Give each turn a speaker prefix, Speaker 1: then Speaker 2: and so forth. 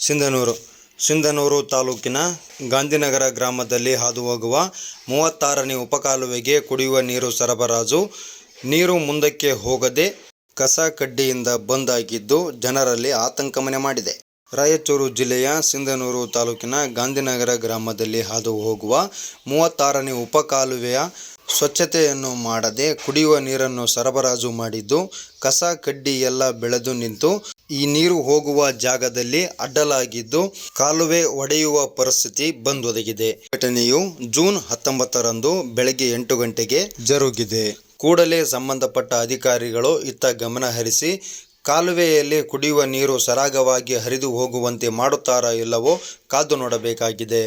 Speaker 1: ಸಿಂಧನೂರು ಸಿಂಧನೂರು ತಾಲೂಕಿನ ಗಾಂಧಿನಗರ ಗ್ರಾಮದಲ್ಲಿ ಹಾದು ಹೋಗುವ ಮೂವತ್ತಾರನೇ ಉಪಕಾಲುವೆಗೆ ಕುಡಿಯುವ ನೀರು ಸರಬರಾಜು. ನೀರು ಮುಂದಕ್ಕೆ ಹೋಗದೆ ಕಸ ಕಡ್ಡಿಯಿಂದ ಬಂದ್ ಆಗಿದ್ದು ಜನರಲ್ಲಿ ಆತಂಕ ಮನೆ ಮಾಡಿದೆ. ರಾಯಚೂರು ಜಿಲ್ಲೆಯ ಸಿಂಧನೂರು ತಾಲೂಕಿನ ಗಾಂಧಿನಗರ ಗ್ರಾಮದಲ್ಲಿ ಹಾದು ಹೋಗುವ ಮೂವತ್ತಾರನೇ ಉಪಕಾಲುವೆಯ ಸ್ವಚ್ಛತೆಯನ್ನು ಮಾಡದೆ ಕುಡಿಯುವ ನೀರನ್ನು ಸರಬರಾಜು ಮಾಡಿದ್ದು ಕಸ ಕಡ್ಡಿ ಎಲ್ಲ ಬೆಳೆದು ನಿಂತು ಈ ನೀರು ಹೋಗುವ ಜಾಗದಲ್ಲಿ ಅಡ್ಡಲಾಗಿದ್ದು ಕಾಲುವೆ ಒಡೆಯುವ ಪರಿಸ್ಥಿತಿ ಬಂದೊದಗಿದೆ. ಘಟನೆಯು ಜೂನ್ ಹತ್ತೊಂಬತ್ತರಂದು ಬೆಳಗ್ಗೆ ಎಂಟು ಗಂಟೆಗೆ ಜರುಗಿದೆ. ಕೂಡಲೇ ಸಂಬಂಧಪಟ್ಟ ಅಧಿಕಾರಿಗಳು ಇತ್ತ ಗಮನ ಹರಿಸಿ, ಕಾಲುವೆಯಲ್ಲಿ ಕುಡಿಯುವ ನೀರು ಸರಾಗವಾಗಿ ಹರಿದು ಹೋಗುವಂತೆ ಮಾಡುತ್ತಾರಾ ಇಲ್ಲವೋ ಕಾದು ನೋಡಬೇಕಾಗಿದೆ.